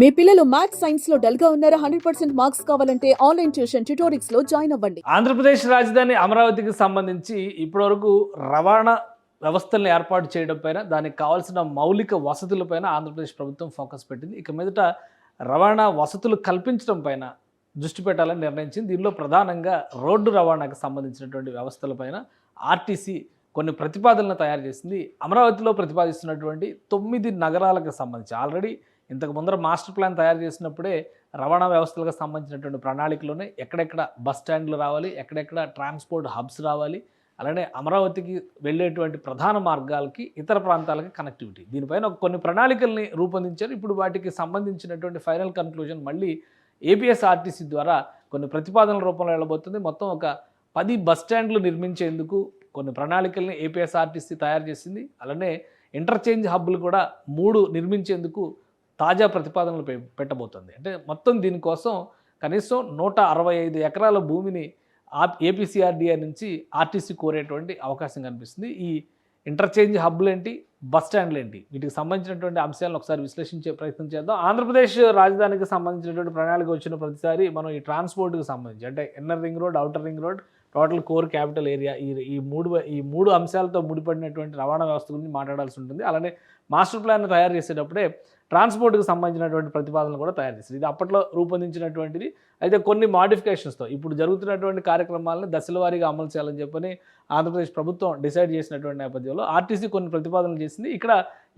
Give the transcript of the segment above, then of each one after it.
మీ పిల్లలు మ్యాథ్స్ సైన్స్లో డల్గా ఉన్నారా? హండ్రెడ్ పర్సెంట్ మార్క్స్ కావాలంటే ఆన్లైన్ ట్యూషన్ ట్యూటోరిక్స్లో జాయిన్ అవ్వండి. ఆంధ్రప్రదేశ్ రాజధాని అమరావతికి సంబంధించి ఇప్పటివరకు రవాణా వ్యవస్థలను ఏర్పాటు చేయడం పైన దానికి కావాల్సిన మౌలిక వసతులపైన ఆంధ్రప్రదేశ్ ప్రభుత్వం ఫోకస్ పెట్టింది. ఇక మీదట రవాణా వసతులు కల్పించడం పైన దృష్టి పెట్టాలని నిర్ణయించింది. దీనిలో ప్రధానంగా రోడ్డు రవాణాకు సంబంధించినటువంటి వ్యవస్థలపైన ఆర్టీసీ కొన్ని ప్రతిపాదనలు తయారు చేసింది. అమరావతిలో ప్రతిపాదిస్తున్నటువంటి తొమ్మిది నగరాలకు సంబంధించి. ఆల్రెడీ ఇంతకు ముందర మాస్టర్ ప్లాన్ తయారు చేసినప్పుడే రవాణా వ్యవస్థలకు సంబంధించినటువంటి ప్రణాళికలోనే ఎక్కడెక్కడ బస్ స్టాండ్లు రావాలి ఎక్కడెక్కడ ట్రాన్స్పోర్ట్ హబ్స్ రావాలి అలానే అమరావతికి వెళ్ళేటువంటి ప్రధాన మార్గాలకి ఇతర ప్రాంతాలకి కనెక్టివిటీ దీనిపైన కొన్ని ప్రణాళికల్ని రూపొందించారు. ఇప్పుడు వాటికి సంబంధించినటువంటి ఫైనల్ కన్క్లూజన్ మళ్ళీ ఏపీఎస్ఆర్టీసీ ద్వారా కొన్ని ప్రతిపాదనల రూపంలో వెళ్ళబోతుంది. మొత్తం ఒక పది బస్ స్టాండ్లు నిర్మించేందుకు కొన్ని ప్రణాళికల్ని ఏపీఎస్ఆర్టీసీ తయారు చేసింది. అలానే ఇంటర్చేంజ్ హబ్బులు కూడా మూడు నిర్మించేందుకు తాజా ప్రతిపాదనలు పె- పెట్టబోతుంది. అంటే మొత్తం దీనికోసం కనీసం నూట అరవై ఐదు ఎకరాల భూమిని ఏపీసీఆర్డీఏ నుంచి ఆర్టీసీ కోరేటువంటి అవకాశం కనిపిస్తుంది. ఈ ఇంటర్చేంజ్ హబ్లు ఏంటి బస్ స్టాండ్లు ఏంటి వీటికి సంబంధించినటువంటి అంశాలను ఒకసారి విశ్లేషించే ప్రయత్నం చేద్దాం. ఆంధ్రప్రదేశ్ రాజధానికి సంబంధించినటువంటి ప్రణాళిక వచ్చిన ప్రతిసారి మనం ఈ ట్రాన్స్పోర్ట్కి సంబంధించి అంటే inner ring road outer ring road total core capital area ఈ ఈ మూడు ఈ మూడు అంశాలతో ముడిపడినటువంటి రవాణా వ్యవస్థ గురించి మాట్లాడాల్సి ఉంటుంది. అలానే మాస్టర్ ప్లాన్ తయారు చేసేటప్పుడే ట్రాన్స్పోర్ట్కి సంబంధించినటువంటి ప్రతిపాదనలు కూడా తయారు చేస్తారు ఇది అప్పట్లో రూపొందించినటువంటిది. అయితే కొన్ని మాడిఫికేషన్స్తో ఇప్పుడు జరుగుతున్నటువంటి కార్యక్రమాలను దశల వారీగా అమలు చేయాలని చెప్పని ఆంధ్రప్రదేశ్ ప్రభుత్వం డిసైడ్ చేసినటువంటి నేపథ్యంలో ఆర్టీసీ కొన్ని ప్రతిపాదనలు చేసింది. ఇక్కడ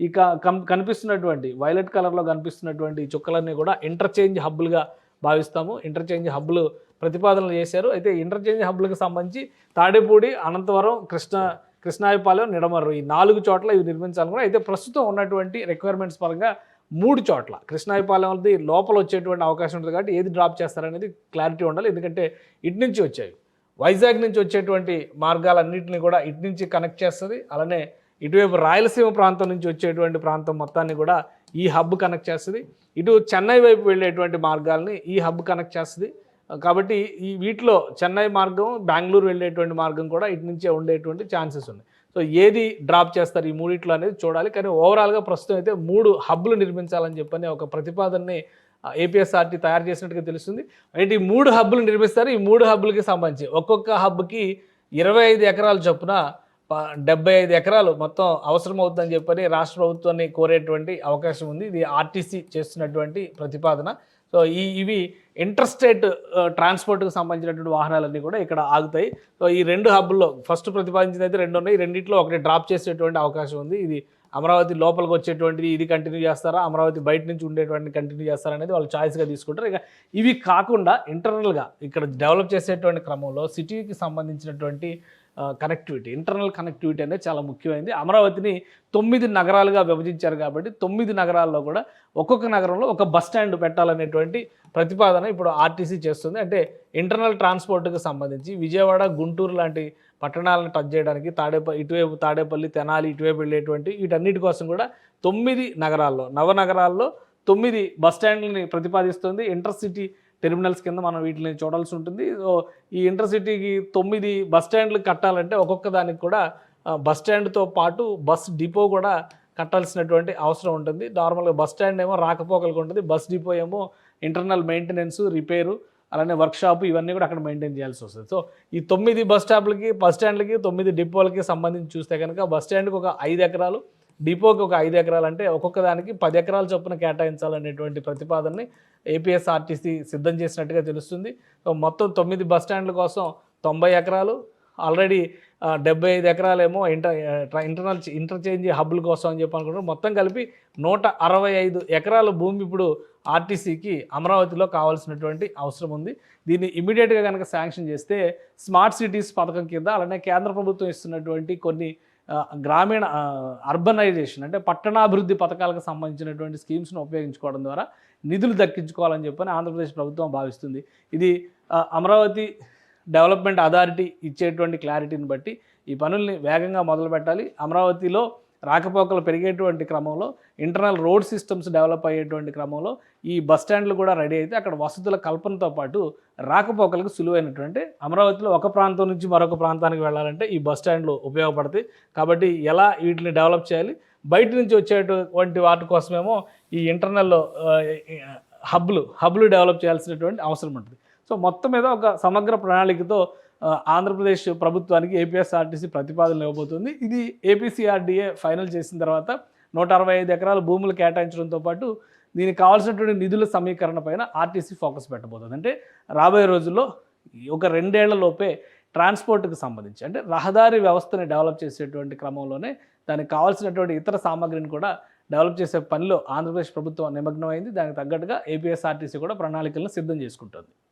ఇక కం కనిపిస్తున్నటువంటి వైలెట్ కలర్లో కనిపిస్తున్నటువంటి చుక్కలన్నీ కూడా ఇంటర్చేంజ్ హబ్బులుగా భావిస్తాము. ఇంటర్చేంజ్ హబ్బులు ప్రతిపాదనలు చేశారు. అయితే ఇంటర్చేంజ్ హబ్లకు సంబంధించి తాడేపూడి అనంతవరం కృష్ణ కృష్ణాయపాలెం నిడమర్రు ఈ నాలుగు చోట్ల ఇవి నిర్మించాలి కూడా అయితే ప్రస్తుతం ఉన్నటువంటి రిక్వైర్మెంట్స్ పరంగా మూడు చోట్ల కృష్ణాయపాలెంది అనేది లోపల వచ్చేటువంటి అవకాశం ఉంటుంది కాబట్టి ఏది డ్రాప్ చేస్తారనేది క్లారిటీ ఉండాలి. ఎందుకంటే ఇటు నుంచి వచ్చాయి. వైజాగ్ నుంచి వచ్చేటువంటి మార్గాలన్నింటినీ కూడా ఇటు నుంచి కనెక్ట్ చేస్తుంది. అలానే ఇటువైపు రాయలసీమ ప్రాంతం నుంచి వచ్చేటువంటి ప్రాంతం మొత్తాన్ని కూడా ఈ హబ్ కనెక్ట్ చేస్తుంది. ఇటు చెన్నై వైపు వెళ్ళేటువంటి మార్గాల్ని ఈ హబ్ కనెక్ట్ చేస్తుంది. కాబట్టి ఈ వీటిలో చెన్నై మార్గం బెంగళూరు వెళ్ళేటువంటి మార్గం కూడా ఇటు నుంచే ఉండేటువంటి ఛాన్సెస్ ఉన్నాయి. సో ఏది డ్రాప్ చేస్తారు ఈ మూడిట్లో అనేది చూడాలి. కానీ ఓవరాల్గా ప్రస్తుతం అయితే మూడు హబ్బులు నిర్మించాలని చెప్పని ఒక ప్రతిపాదనని ఏపీఎస్ఆర్టీ తయారు చేసినట్టుగా తెలుస్తుంది. అయితే ఈ మూడు హబ్బులు నిర్మిస్తారు. ఈ మూడు హబ్బులకి సంబంధించి ఒక్కొక్క హబ్కి ఇరవై ఐదు ఎకరాల చొప్పున డెబ్బై ఐదు ఎకరాలు మొత్తం అవసరం అవుతుందని చెప్పని రాష్ట్ర ప్రభుత్వాన్ని కోరేటువంటి అవకాశం ఉంది. ఇది ఆర్టీసీ చేస్తున్నటువంటి ప్రతిపాదన. సో ఈ ఇవి ఇంటర్స్టేట్ ట్రాన్స్పోర్ట్కి సంబంధించినటువంటి వాహనాలన్నీ కూడా ఇక్కడ ఆగుతాయి. సో ఈ రెండు హబ్బుల్లో ఫస్ట్ ప్రతిపాదించింది అయితే రెండు ఉన్నాయి. రెండింటిలో ఒకటి డ్రాప్ చేసేటువంటి అవకాశం ఉంది. ఇది అమరావతి లోపలికి వచ్చేటువంటిది ఇది కంటిన్యూ చేస్తారా? అమరావతి బయట నుంచి ఉండేటువంటి కంటిన్యూ చేస్తారా అనేది వాళ్ళు చాయిస్గా తీసుకుంటారు. ఇక ఇవి కాకుండా ఇంటర్నల్గా ఇక్కడ డెవలప్ చేసేటువంటి క్రమంలో సిటీకి సంబంధించినటువంటి కనెక్టివిటీ ఇంటర్నల్ కనెక్టివిటీ అనేది చాలా ముఖ్యమైనది. అమరావతిని తొమ్మిది నగరాలుగా విభజించారు కాబట్టి తొమ్మిది నగరాల్లో కూడా ఒక్కొక్క నగరంలో ఒక బస్ స్టాండ్ పెట్టాలనేటువంటి ప్రతిపాదన ఇప్పుడు ఆర్టీసీ చేస్తుంది. అంటే ఇంటర్నల్ ట్రాన్స్పోర్ట్కి సంబంధించి విజయవాడ గుంటూరు లాంటి పట్టణాలను టచ్ చేయడానికి తాడేపల్లి ఇటువైపు తాడేపల్లి తెనాలి ఇటువైపు వెళ్ళేటువంటి వీటన్నిటి కోసం కూడా తొమ్మిది నగరాల్లో నవనగరాల్లో తొమ్మిది బస్ స్టాండ్లని ప్రతిపాదిస్తుంది. ఇంటర్సిటీ టెర్మినల్స్ కింద మనం వీటిని చూడాల్సి ఉంటుంది. సో ఈ ఇంటర్సిటీకి తొమ్మిది బస్ స్టాండ్లు కట్టాలంటే ఒక్కొక్క దానికి కూడా బస్ స్టాండ్తో పాటు బస్ డిపో కూడా కట్టాల్సినటువంటి అవసరం ఉంటుంది. నార్మల్గా బస్ స్టాండ్ ఏమో రాకపోకలకు ఉంటుంది. బస్ డిపో ఏమో ఇంటర్నల్ మెయింటెనెన్స్ రిపేరు అలానే వర్క్షాప్ ఇవన్నీ కూడా అక్కడ మెయింటైన్ చేయాల్సి వస్తుంది. సో ఈ తొమ్మిది బస్ స్టాప్లకి బస్ స్టాండ్లకి తొమ్మిది డిపోలకి సంబంధించి చూస్తే కనుక బస్ స్టాండ్కి ఒక ఐదు ఎకరాలు డిపోకి ఒక ఐదు ఎకరాలు అంటే ఒక్కొక్క దానికి పది ఎకరాల చొప్పున కేటాయించాలనేటువంటి ప్రతిపాదనని ఏపీఎస్ఆర్టీసీ సిద్ధం చేసినట్టుగా తెలుస్తుంది. మొత్తం తొమ్మిది బస్ స్టాండ్ల కోసం తొంభై ఎకరాలు ఆల్రెడీ డెబ్బై ఐదు ఎకరాలేమో ఇంటర్ ఇంటర్నల్ ఇంటర్చేంజ్ హబ్బుల కోసం అని చెప్పి అనుకుంటున్నారు. మొత్తం కలిపి నూట అరవై ఐదు ఎకరాల భూమి ఇప్పుడు ఆర్టీసీకి అమరావతిలో కావాల్సినటువంటి అవసరం ఉంది. దీన్ని ఇమీడియట్గా కనుక శాంక్షన్ చేస్తే స్మార్ట్ సిటీస్ పథకం కింద అలానే కేంద్ర ప్రభుత్వం ఇస్తున్నటువంటి కొన్ని గ్రామీణ అర్బనైజేషన్ అంటే పట్టణాభివృద్ధి పథకాలకు సంబంధించినటువంటి స్కీమ్స్ను ఉపయోగించుకోవడం ద్వారా నిధులు దక్కించుకోవాలని చెప్పని ఆంధ్రప్రదేశ్ ప్రభుత్వం భావిస్తుంది. ఇది అమరావతి డెవలప్మెంట్ అథారిటీ ఇచ్చేటువంటి క్లారిటీని బట్టి ఈ పనుల్ని వేగంగా మొదలు పెట్టాలి అమరావతిలో రాకపోకలు పెరిగేటువంటి క్రమంలో ఇంటర్నల్ రోడ్ సిస్టమ్స్ డెవలప్ అయ్యేటువంటి క్రమంలో ఈ బస్ స్టాండ్లు కూడా రెడీ అయితే అక్కడ వసతుల కల్పనతో పాటు రాకపోకలకు సులువైనటువంటి అమరావతిలో ఒక ప్రాంతం నుంచి మరొక ప్రాంతానికి వెళ్ళాలంటే ఈ బస్ స్టాండ్లు ఉపయోగపడతాయి. కాబట్టి ఎలా వీటిని డెవలప్ చేయాలి? బయట నుంచి వచ్చేటువంటి వాటి కోసమేమో ఈ ఇంటర్నల్ హబ్లు హబ్లు డెవలప్ చేయాల్సినటువంటి అవసరం ఉంటుంది. సో మొత్తం మీద ఒక సమగ్ర ప్రణాళికతో ఆంధ్రప్రదేశ్ ప్రభుత్వానికి ఏపీఎస్ఆర్టీసీ ప్రతిపాదనలు ఇవ్వబోతుంది. ఇది ఏపీసీఆర్డీఏ ఫైనల్ చేసిన తర్వాత నూట అరవై ఐదు ఎకరాల భూములు కేటాయించడంతో పాటు దీనికి కావాల్సినటువంటి నిధుల సమీకరణ పైన ఆర్టీసీ ఫోకస్ పెట్టబోతుంది. అంటే రాబోయే రోజుల్లో ఒక రెండేళ్ళ లోపే ట్రాన్స్పోర్ట్కి సంబంధించి అంటే రహదారి వ్యవస్థని డెవలప్ చేసేటువంటి క్రమంలోనే దానికి కావాల్సినటువంటి ఇతర సామాగ్రిని కూడా డెవలప్ చేసే పనిలో ఆంధ్రప్రదేశ్ ప్రభుత్వం నిమగ్నమైంది. దానికి తగ్గట్టుగా ఏపీఎస్ఆర్టీసీ కూడా ప్రణాళికలను సిద్ధం చేసుకుంటుంది.